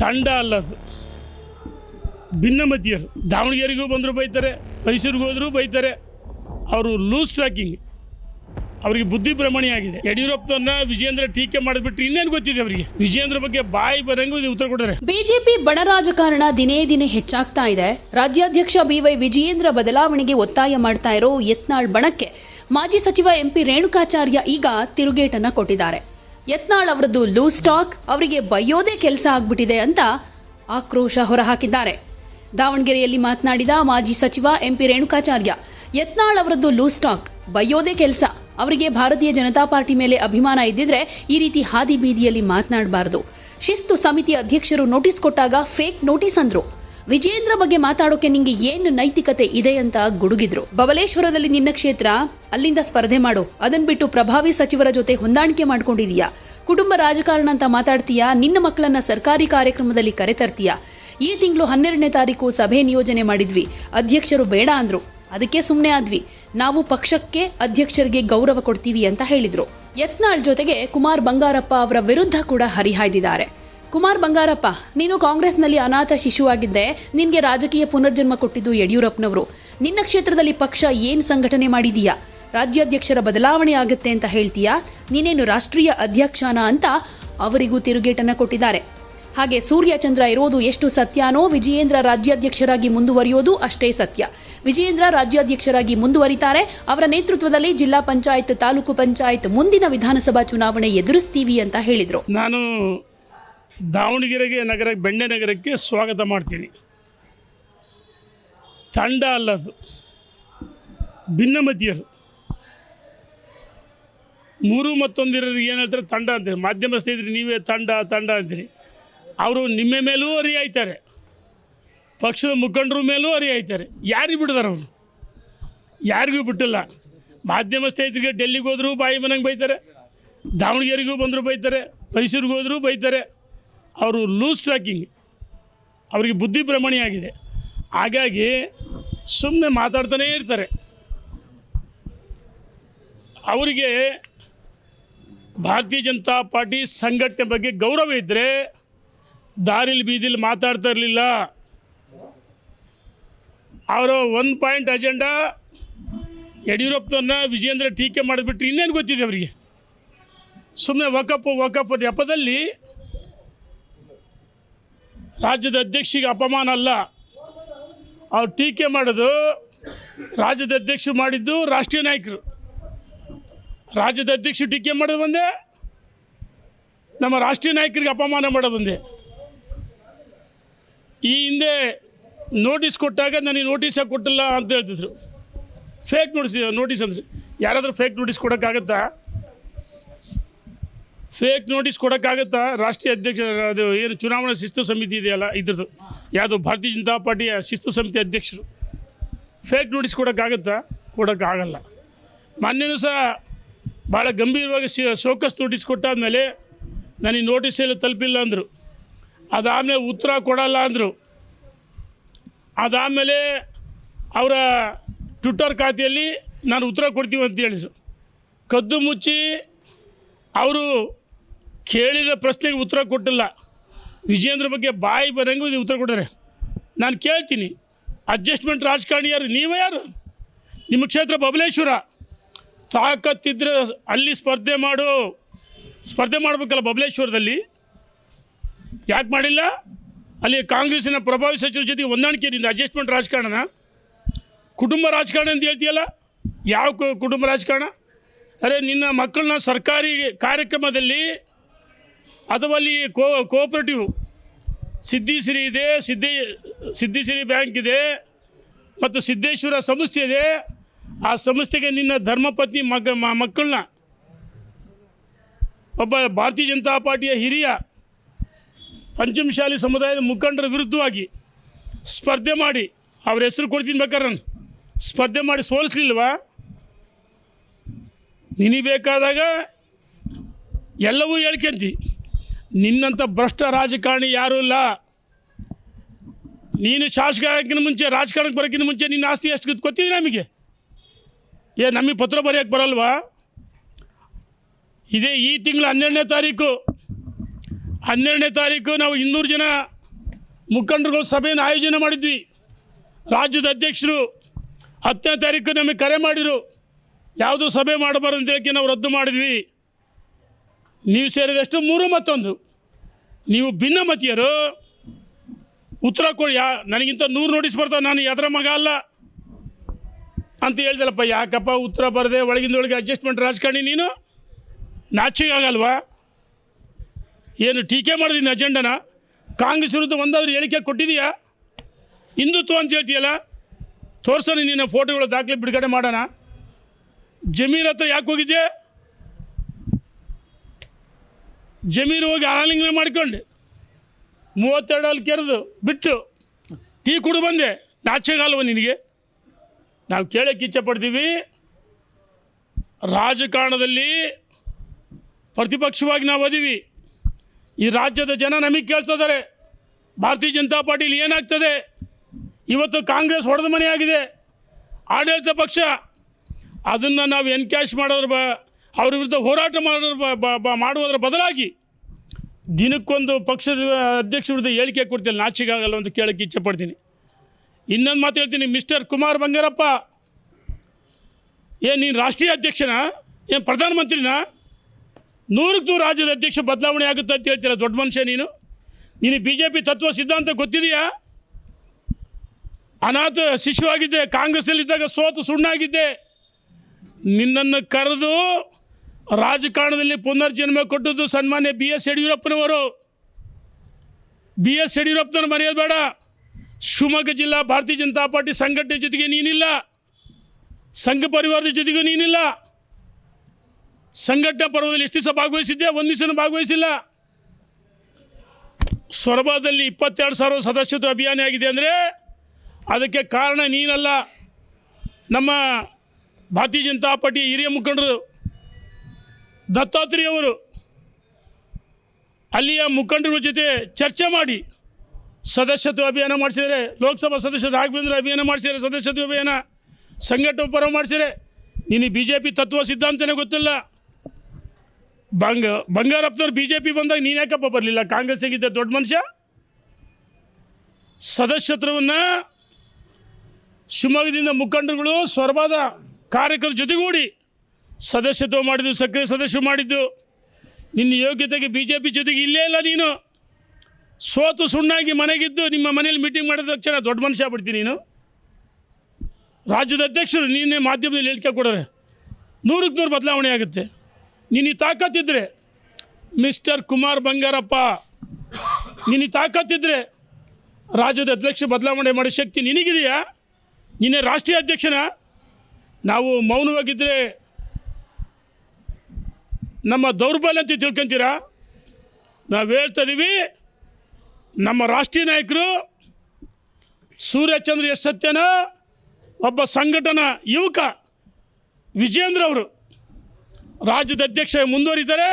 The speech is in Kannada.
ತಂಡ ಅಲ್ಲ. ಅದು ಭಿನ್ನಮತೀಯರು ದಾವಣಗೆರೆಗೂ ಬಂದರೂ ಬೈತಾರೆ, ಮೈಸೂರಿಗೆ ಹೋದರೂ ಬೈತಾರೆ. ಅವರು ಲೂಸ್ ಟ್ರ್ಯಾಕಿಂಗ್ ಅವರಿಗೆ ಬುದ್ಧಿ ಭ್ರಮಣಿ ಆಗಿದೆ. ಯಡಿಯೂರಪ್ಪನ ವಿಜೇಂದ್ರ ಟೀಕೆ ಮಾಡಿಬಿಟ್ರೆ ಇನ್ನೇನು ಗೊತ್ತಿದೆ ಅವರಿಗೆ? ವಿಜೇಂದ್ರ ಬಗ್ಗೆ ಬಾಯಿ ಬರಂಗೂ ಉತ್ತರ ಕೊಡ್ತಾರೆ. ಬಿಜೆಪಿ ಬಣ ರಾಜಕಾರಣ ದಿನೇ ದಿನೇ ಹೆಚ್ಚಾಗ್ತಾ ಇದೆ. ರಾಜ್ಯಾಧ್ಯಕ್ಷ ಬಿವೈ ವಿಜಯೇಂದ್ರ ಬದಲಾವಣೆಗೆ ಒತ್ತಾಯ ಮಾಡ್ತಾ ಇರೋ ಯತ್ನಾಳ್ ಬಣಕ್ಕೆ ಮಾಜಿ ಸಚಿವ ಎಂಪಿ ರೇಣುಕಾಚಾರ್ಯ ಈಗ ತಿರುಗೇಟನ್ನ ಕೊಟ್ಟಿದ್ದಾರೆ. ಯತ್ನಾಳ್ ಅವರದ್ದು ಲೂಸ್ ಸ್ಟಾಕ್ ಅವರಿಗೆ ಬಯ್ಯೋದೇ ಕೆಲಸ ಆಗ್ಬಿಟ್ಟಿದೆ ಅಂತ ಆಕ್ರೋಶ ಹೊರಹಾಕಿದ್ದಾರೆ. ದಾವಣಗೆರೆಯಲ್ಲಿ ಮಾತನಾಡಿದ ಮಾಜಿ ಸಚಿವ ಎಂಪಿ ರೇಣುಕಾಚಾರ್ಯ, ಯತ್ನಾಳ್ ಅವರದ್ದು ಲೂಸ್ ಸ್ಟಾಕ್ ಬಯ್ಯೋದೇ ಕೆಲಸ. ಅವರಿಗೆ ಭಾರತೀಯ ಜನತಾ ಪಾರ್ಟಿ ಮೇಲೆ ಅಭಿಮಾನ ಇದ್ದಿದ್ರೆ ಈ ರೀತಿ ಹಾದಿ ಬೀದಿಯಲ್ಲಿ ಮಾತನಾಡಬಾರದು. ಶಿಸ್ತು ಸಮಿತಿ ಅಧ್ಯಕ್ಷರು ನೋಟಿಸ್ ಕೊಟ್ಟಾಗ ಫೇಕ್ ನೋಟಿಸ್ ಅಂದ್ರು. ವಿಜೇಂದ್ರ ಬಗ್ಗೆ ಮಾತಾಡೋಕೆ ನಿಂಗೆ ಏನು ನೈತಿಕತೆ ಇದೆ ಅಂತ ಗುಡುಗಿದ್ರು. ಬಬಲೇಶ್ವರದಲ್ಲಿ ನಿನ್ನ ಕ್ಷೇತ್ರ, ಅಲ್ಲಿಂದ ಸ್ಪರ್ಧೆ ಮಾಡು. ಅದನ್ ಬಿಟ್ಟು ಪ್ರಭಾವಿ ಸಚಿವರ ಜೊತೆ ಹೊಂದಾಣಿಕೆ ಮಾಡ್ಕೊಂಡಿದೀಯಾ? ಕುಟುಂಬ ರಾಜಕಾರಣ ಅಂತ ಮಾತಾಡ್ತೀಯಾ? ನಿನ್ನ ಮಕ್ಕಳನ್ನ ಸರ್ಕಾರಿ ಕಾರ್ಯಕ್ರಮದಲ್ಲಿ ಕರೆತರ್ತೀಯಾ? ಈ ತಿಂಗಳು ಹನ್ನೆರಡನೇ ತಾರೀಕು ಸಭೆ ನಿಯೋಜನೆ ಮಾಡಿದ್ವಿ. ಅಧ್ಯಕ್ಷರು ಬೇಡ ಅಂದ್ರು. ಅದಕ್ಕೆ ಸುಮ್ಮನೆ ಆದ್ವಿ. ನಾವು ಪಕ್ಷಕ್ಕೆ ಅಧ್ಯಕ್ಷರಿಗೆ ಗೌರವ ಕೊಡ್ತೀವಿ ಅಂತ ಹೇಳಿದ್ರು. ಯತ್ನಾಳ್ ಜೊತೆಗೆ ಕುಮಾರ್ ಬಂಗಾರಪ್ಪ ಅವರ ವಿರುದ್ಧ ಕೂಡ ಹರಿಹಾಯ್ದಿದ್ದಾರೆ. ಕುಮಾರ್ ಬಂಗಾರಪ್ಪ, ನೀನು ಕಾಂಗ್ರೆಸ್ನಲ್ಲಿ ಅನಾಥ ಶಿಶುವಾಗಿದ್ದೆ, ನಿನಗೆ ರಾಜಕೀಯ ಪುನರ್ಜನ್ಮ ಕೊಟ್ಟಿದ್ದು ಯಡಿಯೂರಪ್ಪನವರು. ನಿನ್ನ ಕ್ಷೇತ್ರದಲ್ಲಿ ಪಕ್ಷ ಏನು ಸಂಘಟನೆ ಮಾಡಿದೀಯಾ? ರಾಜ್ಯಾಧ್ಯಕ್ಷರ ಬದಲಾವಣೆ ಆಗುತ್ತೆ ಅಂತ ಹೇಳ್ತೀಯಾ? ನೀನೇನು ರಾಷ್ಟ್ರೀಯ ಅಧ್ಯಕ್ಷನ ಅಂತ ಅವರಿಗೂ ತಿರುಗೇಟನ್ನು ಕೊಟ್ಟಿದ್ದಾರೆ. ಹಾಗೆ ಸೂರ್ಯಚಂದ್ರ ಇರೋದು ಎಷ್ಟು ಸತ್ಯನೋ ವಿಜಯೇಂದ್ರ ರಾಜ್ಯಾಧ್ಯಕ್ಷರಾಗಿ ಮುಂದುವರಿಯೋದು ಅಷ್ಟೇ ಸತ್ಯ. ವಿಜಯೇಂದ್ರ ರಾಜ್ಯಾಧ್ಯಕ್ಷರಾಗಿ ಮುಂದುವರಿತಾರೆ, ಅವರ ನೇತೃತ್ವದಲ್ಲಿ ಜಿಲ್ಲಾ ಪಂಚಾಯತ್, ತಾಲೂಕು ಪಂಚಾಯತ್ ಮುಂದಿನ ವಿಧಾನಸಭಾ ಚುನಾವಣೆ ಎದುರಿಸ್ತೀವಿ ಅಂತ ಹೇಳಿದರು. ನಾನು ದಾವಣಗೆರೆಗೆ ನಗರ, ಬೆಣ್ಣೆ ನಗರಕ್ಕೆ ಸ್ವಾಗತ ಮಾಡ್ತೀನಿ. ತಂಡ ಅಲ್ಲ ಅದು. ಭಿನ್ನಮತೀಯರು. ಮೂರು ಮತ್ತೊಂದಿರೋರಿಗೆ ಏನು ಹೇಳ್ತಾರೆ? ತಂಡ ಅಂತೀರಿ. ಮಾಧ್ಯಮ ಸ್ನೇಹಿತರು, ನೀವೇ ತಂಡ ತಂಡ ಅಂತೀರಿ. ಅವರು ನಿಮ್ಮ ಮೇಲೂ ಅರಿಯಾಯ್ತಾರೆ. ಪಕ್ಷದ ಮುಖಂಡರ ಮೇಲೂ ಅರಿಯಾಯ್ತಾರೆ. ಯಾರಿಗೆ ಬಿಡ್ತಾರೆ ಅವರು? ಯಾರಿಗೂ ಬಿಟ್ಟಿಲ್ಲ. ಮಾಧ್ಯಮ ಸ್ನೇಹಿತರಿಗೆ ಡೆಲ್ಲಿಗೆ ಹೋದರೂ ಬಾಯಿ ಮನೆಗೆ ಬೈತಾರೆ. ದಾವಣಗೆರೆಗೂ ಬಂದರೂ ಬೈತಾರೆ. ಮೈಸೂರಿಗೆ ಹೋದರೂ ಬೈತಾರೆ. ಅವರು ಲೂಸ್ ಟ್ರ್ಯಾಕಿಂಗ್ ಅವರಿಗೆ ಬುದ್ಧಿ ಭ್ರಮಣಿಯಾಗಿದೆ. ಹಾಗಾಗಿ ಸುಮ್ಮನೆ ಮಾತಾಡ್ತಾನೇ ಇರ್ತಾರೆ. ಅವರಿಗೆ ಭಾರತೀಯ ಜನತಾ ಪಾರ್ಟಿ ಸಂಘಟನೆ ಬಗ್ಗೆ ಗೌರವ ಇದ್ದರೆ ದಾರಿಲಿ ಬೀದಿಲಿ ಮಾತಾಡ್ತಾ ಇರಲಿಲ್ಲ. ಅವರ ಒನ್ ಪಾಯಿಂಟ್ ಅಜೆಂಡಾ ಯಡಿಯೂರಪ್ಪನ ವಿಜೇಂದ್ರ ಟೀಕೆ ಮಾಡಿಬಿಟ್ರೆ ಇನ್ನೇನು ಗೊತ್ತಿದೆ ಅವರಿಗೆ? ಸುಮ್ಮನೆ ವಕಪ್ ವಕಪ್ ನೆಪದಲ್ಲಿ ರಾಜ್ಯದ ಅಧ್ಯಕ್ಷಿಗೆ ಅಪಮಾನ ಅಲ್ಲ. ಅವ್ರು ಟೀಕೆ ಮಾಡೋದು ರಾಜ್ಯದ ಅಧ್ಯಕ್ಷರು ಮಾಡಿದ್ದು ರಾಷ್ಟ್ರೀಯ ನಾಯಕರು. ರಾಜ್ಯದ ಅಧ್ಯಕ್ಷರು ಟೀಕೆ ಮಾಡೋದು ಬಂದೆ ನಮ್ಮ ರಾಷ್ಟ್ರೀಯ ನಾಯಕರಿಗೆ ಅಪಮಾನ ಮಾಡೋದು ಬಂದೆ ಈ ಹಿಂದೆ ನೋಟಿಸ್ ಕೊಟ್ಟಾಗ ನನಗೆ ನೋಟಿಸೇ ಕೊಟ್ಟಿಲ್ಲ ಅಂತ ಹೇಳ್ತಿದ್ರು. ಫೇಕ್ ನೋಟಿಸ್ ನೋಟಿಸ್ ಅಂದರೆ ಯಾರಾದರೂ ಫೇಕ್ ನೋಟಿಸ್ ಕೊಡೋಕ್ಕಾಗತ್ತಾ? ಫೇಕ್ ನೋಟಿಸ್ ಕೊಡೋಕ್ಕಾಗತ್ತಾ? ರಾಷ್ಟ್ರೀಯ ಅಧ್ಯಕ್ಷ, ಅದು ಏನು ಚುನಾವಣಾ ಶಿಸ್ತು ಸಮಿತಿ ಇದೆಯಲ್ಲ, ಇದ್ರದ್ದು. ಯಾವುದು ಭಾರತೀಯ ಜನತಾ ಪಾರ್ಟಿಯ ಶಿಸ್ತು ಸಮಿತಿ ಅಧ್ಯಕ್ಷರು. ಫೇಕ್ ನೋಟಿಸ್ ಕೊಡೋಕ್ಕಾಗತ್ತಾ? ಕೊಡೋಕ್ಕಾಗಲ್ಲ. ಮೊನ್ನೆನೂ ಸಹ ಭಾಳ ಗಂಭೀರವಾಗಿ ಶೋಕಸ್ ನೋಟಿಸ್ ಕೊಟ್ಟಾದಮೇಲೆ ನನಗೆ ನೋಟಿಸ್ ಎಲ್ಲ ತಲುಪಿಲ್ಲ ಅಂದರು. ಅದಾದಮೇಲೆ ಉತ್ತರ ಕೊಡಲ್ಲ ಅಂದರು. ಅದಾದಮೇಲೆ ಅವರ ಟ್ವಿಟ್ಟರ್ ಖಾತೆಯಲ್ಲಿ ನಾನು ಉತ್ತರ ಕೊಡ್ತೀವಿ ಅಂತ ಹೇಳಿದರು ಕದ್ದು ಮುಚ್ಚಿ ಅವರು ಕೇಳಿದ ಪ್ರಶ್ನೆಗೆ ಉತ್ತರ ಕೊಟ್ಟಿಲ್ಲ. ವಿಜೇಂದ್ರ ಬಗ್ಗೆ ಬಾಯಿ ಬರಂಗು ನೀವು ಉತ್ತರ ಕೊಟ್ಟರೆ. ನಾನು ಕೇಳ್ತೀನಿ ಅಡ್ಜಸ್ಟ್ಮೆಂಟ್ ರಾಜಕಾರಣಿ ಯಾರು? ನೀವೇ ಯಾರು? ನಿಮ್ಮ ಕ್ಷೇತ್ರ ಬಬಲೇಶ್ವರ. ತಾಕತ್ತಿದ್ರೆ ಅಲ್ಲಿ ಸ್ಪರ್ಧೆ ಮಾಡು, ಸ್ಪರ್ಧೆ ಮಾಡಬೇಕಲ್ಲ ಬಬಲೇಶ್ವರದಲ್ಲಿ. ಯಾಕೆ ಮಾಡಿಲ್ಲ? ಅಲ್ಲಿ ಕಾಂಗ್ರೆಸ್ಸಿನ ಪ್ರಭಾವಿ ಸಚಿವರ ಜೊತೆ ಹೊಂದಾಣಿಕೆ ನಿಂದ ಅಡ್ಜಸ್ಟ್ಮೆಂಟ್ ರಾಜಕಾರಣನ. ಕುಟುಂಬ ರಾಜಕಾರಣ ಅಂತ ಹೇಳ್ತೀಯಲ್ಲ, ಯಾವ ಕುಟುಂಬ ರಾಜಕಾರಣ? ಅರೆ, ನಿನ್ನ ಮಕ್ಕಳನ್ನ ಸರ್ಕಾರಿ ಕಾರ್ಯಕ್ರಮದಲ್ಲಿ ಅಥವಾ ಅಲ್ಲಿ ಕೋ ಕೋಆಪ್ರೇಟಿವ್ ಸಿದ್ದಿಸಿರಿ ಇದೆ ಸಿದ್ದಿ ಸಿದ್ದಿಸಿರಿ ಬ್ಯಾಂಕ್ ಇದೆ, ಮತ್ತು ಸಿದ್ದೇಶ್ವರ ಸಂಸ್ಥೆ ಇದೆ. ಆ ಸಂಸ್ಥೆಗೆ ನಿನ್ನ ಧರ್ಮಪತ್ನಿ ಮಗ ಮಕ್ಕಳನ್ನ. ಒಬ್ಬ ಭಾರತೀಯ ಜನತಾ ಪಾರ್ಟಿಯ ಹಿರಿಯ ಪಂಚಮಶಾಲಿ ಸಮುದಾಯದ ಮುಖಂಡರ ವಿರುದ್ಧವಾಗಿ ಸ್ಪರ್ಧೆ ಮಾಡಿ, ಅವ್ರ ಹೆಸರು ಕೊಡ್ತೀನಿ ಬೇಕಾದ್ರೆ ನಾನು. ಸ್ಪರ್ಧೆ ಮಾಡಿ ಸೋಲಿಸ್ಲಿಲ್ವಾ? ನಿನಗೆ ಬೇಕಾದಾಗ ಎಲ್ಲವೂ ಹೇಳ್ಕೊಂತಿ. ನಿನ್ನಂಥ ಭ್ರಷ್ಟ ರಾಜಕಾರಣಿ ಯಾರೂ ಇಲ್ಲ. ನೀನು ಶಾಸಕ ಆಗಿನ ಮುಂಚೆ, ರಾಜಕಾರಣಕ್ಕೆ ಬರೋಕ್ಕಿಂತ ಮುಂಚೆ ನಿನ್ನ ಆಸ್ತಿ ಎಷ್ಟು ಗೊತ್ತಿದೆ ನಮಗೆ? ಏ, ನಮಗೆ ಪತ್ರ ಬರೆಯೋಕ್ಕೆ ಬರಲ್ವಾ? ಇದೇ ಈ ತಿಂಗಳು ಹನ್ನೆರಡನೇ ತಾರೀಕು. ಹನ್ನೆರಡನೇ ತಾರೀಕು ನಾವು ಇನ್ನೂರು ಜನ ಮುಖಂಡರುಗಳು ಸಭೆಯನ್ನು ಆಯೋಜನೆ ಮಾಡಿದ್ವಿ. ರಾಜ್ಯದ ಅಧ್ಯಕ್ಷರು ಹತ್ತನೇ ತಾರೀಕು ನಮಗೆ ಕರೆ ಮಾಡಿರು ಯಾವುದು ಸಭೆ ಮಾಡಬಾರ್ದು ಅಂತ ಹೇಳಿ ನಾವು ರದ್ದು ಮಾಡಿದ್ವಿ. ನೀವು ಸೇರಿದಷ್ಟು ಮೂರು ಮತ್ತೊಂದು. ನೀವು ಭಿನ್ನಮತೀಯರು. ಉತ್ತರ ಕೊಡಿ, ಯಾ, ನನಗಿಂತ ನೂರು ನೋಟಿಸ್ ಬರ್ತಾವೆ, ನಾನು ಅದರ ಮಗ ಅಲ್ಲ. ಅಂತ ಹೇಳ್ದಲ್ಲಪ್ಪ, ಯಾಕಪ್ಪ ಉತ್ತರ ಬರದೆ ಒಳಗಿಂದ ಒಳಗೆ ಅಡ್ಜಸ್ಟ್ಮೆಂಟ್ ರಾಜಕಾರಣಿ ನೀನು? ನಾಚಿಗಾಗಲ್ವಾ ಏನು ಟೀಕೆ ಮಾಡಿದೀನಿ ಅಜೆಂಡನ? ಕಾಂಗ್ರೆಸ್ ವಿರುದ್ಧ ಒಂದಾದ್ರೂ ಹೇಳಿಕೆ ಕೊಟ್ಟಿದೀಯಾ? ಹಿಂದುತ್ವ ಅಂತ ಹೇಳ್ತೀಯಲ್ಲ? ತೋರಿಸೋಣ ನಿನ್ನ ಫೋಟೋಗಳು ದಾಖಲೆ ಬಿಡುಗಡೆ ಮಾಡೋಣ. ಜಮೀರ್ ಹತ್ರ ಯಾಕೆ ಹೋಗಿದ್ದೆ ಜಮೀನು ಹೋಗಿ ಆಲಿಂಗನ ಮಾಡ್ಕೊಂಡು ಮೂವತ್ತೆರಡು ಅಲ್ಲಿ ಕೆರೆದು ಬಿಟ್ಟು ಟೀ ಕುಡು ಬಂದೆ. ನಾಚೆಗಾಲ್ವ ನಿನಗೆ? ನಾವು ಕೇಳೋಕ್ಕೆ ಇಚ್ಛೆ ಪಡ್ತೀವಿ. ರಾಜಕಾರಣದಲ್ಲಿ ಪ್ರತಿಪಕ್ಷವಾಗಿ ನಾವು ಅದೀವಿ. ಈ ರಾಜ್ಯದ ಜನ ನಮಗೆ ಕೇಳ್ತಿದ್ದಾರೆ ಭಾರತೀಯ ಜನತಾ ಪಾರ್ಟಿಲಿ ಏನಾಗ್ತದೆ? ಇವತ್ತು ಕಾಂಗ್ರೆಸ್ ಹೊಡೆದ ಮನೆ ಆಗಿದೆ. ಆಡಳಿತ ಪಕ್ಷ ಅದನ್ನು ನಾವು ಎನ್ಕ್ಯಾಶ್ ಮಾಡೋದ್ರ ಬ ಅವ್ರ ವಿರುದ್ಧ ಹೋರಾಟ ಮಾಡೋದ್ರ ಬ- ಮಾಡುವುದರ ಬದಲಾಗಿ ದಿನಕ್ಕೊಂದು ಪಕ್ಷದ ಅಧ್ಯಕ್ಷ ವಿರುದ್ಧ ಹೇಳಿಕೆ ಕೊಡ್ತಿಲ್ಲ ನಾಚಿಗಾಗಲ್ಲ ಅಂತ ಕೇಳೋಕ್ಕೆ ಇಚ್ಛೆ ಪಡ್ತೀನಿ. ಇನ್ನೊಂದು ಮಾತು ಹೇಳ್ತೀನಿ, ಮಿಸ್ಟರ್ ಕುಮಾರ್ ಬಂಗಾರಪ್ಪ. ಏನು ನೀನು ರಾಷ್ಟ್ರೀಯ ಅಧ್ಯಕ್ಷನಾ? ಏನು ಪ್ರಧಾನಮಂತ್ರಿನ? ನೂರಕ್ಕೆ ನೂರು ರಾಜ್ಯದ ಅಧ್ಯಕ್ಷ ಬದಲಾವಣೆ ಆಗುತ್ತೆ ಅಂತ ಹೇಳ್ತೀರ, ದೊಡ್ಡ ಮನುಷ್ಯ ನೀನು? ನೀನು ಬಿ ಜೆ ಪಿ ತತ್ವ ಸಿದ್ಧಾಂತ ಗೊತ್ತಿದೆಯಾ? ಅನಾಥ ಶಿಶುವಾಗಿದ್ದೆ, ಕಾಂಗ್ರೆಸ್ನಲ್ಲಿದ್ದಾಗ ಸೋತು ಸುಣ್ಣಾಗಿದ್ದೆ. ನಿನ್ನನ್ನು ಕರೆದು ರಾಜಕಾರಣದಲ್ಲಿ ಪುನರ್ಜನ್ಮ ಕೊಟ್ಟದ್ದು ಸನ್ಮಾನ್ಯ ಬಿ ಎಸ್ ಯಡಿಯೂರಪ್ಪನವರು. ಬಿ ಎಸ್ ಯಡಿಯೂರಪ್ಪನವ್ರು ಮರೆಯೋದು ಬೇಡ. ಶಿವಮೊಗ್ಗ ಜಿಲ್ಲಾ ಭಾರತೀಯ ಜನತಾ ಪಾರ್ಟಿ ಸಂಘಟನೆ ಜೊತೆಗೆ ನೀನಿಲ್ಲ. ಸಂಘ ಪರಿವಾರದ ಜೊತೆಗೂ ನೀನಿಲ್ಲ. ಸಂಘಟನಾ ಪರ್ವದಲ್ಲಿ ಎಷ್ಟು ದಿವಸ ಭಾಗವಹಿಸಿದ್ದೆ ಒಂದು ದಿವಸನೂ ಭಾಗವಹಿಸಿಲ್ಲ. ಸೊರಬದಲ್ಲಿ ಇಪ್ಪತ್ತೆರಡು ಸಾವಿರ ಸದಸ್ಯತ್ವ ಅಭಿಯಾನ ಆಗಿದೆ ಅಂದರೆ ಅದಕ್ಕೆ ಕಾರಣ ನೀನಲ್ಲ. ನಮ್ಮ ಭಾರತೀಯ ಜನತಾ ಪಾರ್ಟಿ ಹಿರಿಯ ಮುಖಂಡರು ದತ್ತಾತ್ರೇಯವರು ಅಲ್ಲಿಯ ಮುಖಂಡರ ಜೊತೆ ಚರ್ಚೆ ಮಾಡಿ ಸದಸ್ಯತ್ವ ಅಭಿಯಾನ ಮಾಡಿಸಿದರೆ, ಲೋಕಸಭಾ ಸದಸ್ಯರು ರಾಘವೇಂದ್ರ ಅಭಿಯಾನ ಮಾಡಿಸಿದರೆ, ಸದಸ್ಯತ್ವ ಅಭಿಯಾನ ಸಂಘಟನೆ ಪರ ಮಾಡಿಸಿದರೆ, ನೀನು ಬಿ ಜೆ ಪಿ ತತ್ವ ಸಿದ್ಧಾಂತನೇ ಗೊತ್ತಿಲ್ಲ. ಬಂಗ, ಬಂಗಾರಪ್ಪನವ್ರು ಬಿ ಜೆ ಪಿ ಬಂದಾಗ ನೀನು ಯಾಕಪ್ಪ ಬರಲಿಲ್ಲ? ಕಾಂಗ್ರೆಸ್ಸಿಗಿದ್ದ ದೊಡ್ಡ ಮನುಷ್ಯ? ಸದಸ್ಯತ್ವವನ್ನು ಶಿವಮೊಗ್ಗದಿಂದ ಮುಖಂಡರುಗಳು ಸ್ವರ್ಬಾದ ಕಾರ್ಯಕರ್ತರ ಜೊತೆಗೂಡಿ ಸದಸ್ಯತ್ವ ಮಾಡಿದ್ದು, ಸಕ್ರಿಯ ಸದಸ್ಯ ಮಾಡಿದ್ದು. ನಿನ್ನ ಯೋಗ್ಯತೆಗೆ ಬಿ ಜೆ ಪಿ ಜೊತೆಗೆ ಇಲ್ಲೇ ಇಲ್ಲ ನೀನು. ಸೋತು ಸುಣ್ಣಾಗಿ ಮನೆಗಿದ್ದು ನಿಮ್ಮ ಮನೇಲಿ ಮೀಟಿಂಗ್ ಮಾಡಿದ ತಕ್ಷಣ ದೊಡ್ಡ ಮನುಷ್ಯ ಆಗ್ಬಿಡ್ತೀನಿ ನೀನು. ರಾಜ್ಯದ ಅಧ್ಯಕ್ಷರು ನೀನೇ ಮಾಧ್ಯಮದಲ್ಲಿ ಹೇಳಿಕೆ ಕೊಡೋರೆ. ನೂರಕ್ಕೆ ನೂರು ಬದಲಾವಣೆ ಆಗುತ್ತೆ. ನೀನು ತಾಕತ್ತಿದ್ದರೆ ಮಿಸ್ಟರ್ ಕುಮಾರ್ ಬಂಗಾರಪ್ಪ. ನೀನು ಈ ತಾಕತ್ತಿದ್ರೆ ರಾಜ್ಯದ ಅಧ್ಯಕ್ಷ ಬದಲಾವಣೆ ಮಾಡೋ ಶಕ್ತಿ ನಿನಗಿದೆಯಾ? ನಿನ್ನೆ ರಾಷ್ಟ್ರೀಯ ಅಧ್ಯಕ್ಷನ? ನಾವು ಮೌನವಾಗಿದ್ದರೆ ನಮ್ಮ ದೌರ್ಬಲ್ಯ ಅಂತ ತಿಳ್ಕೊಂತೀರಾ? ನಾವು ಹೇಳ್ತಾ ಇದೀವಿ, ನಮ್ಮ ರಾಷ್ಟ್ರೀಯ ನಾಯಕರು ಸೂರ್ಯಚಂದ್ರ ಎಸ್ ಸತ್ಯನ, ಒಬ್ಬ ಸಂಘಟನಾ ಯುವಕ ವಿಜೇಂದ್ರ ಅವರು ರಾಜ್ಯದ ಅಧ್ಯಕ್ಷ ಮುಂದುವರಿತಾರೆ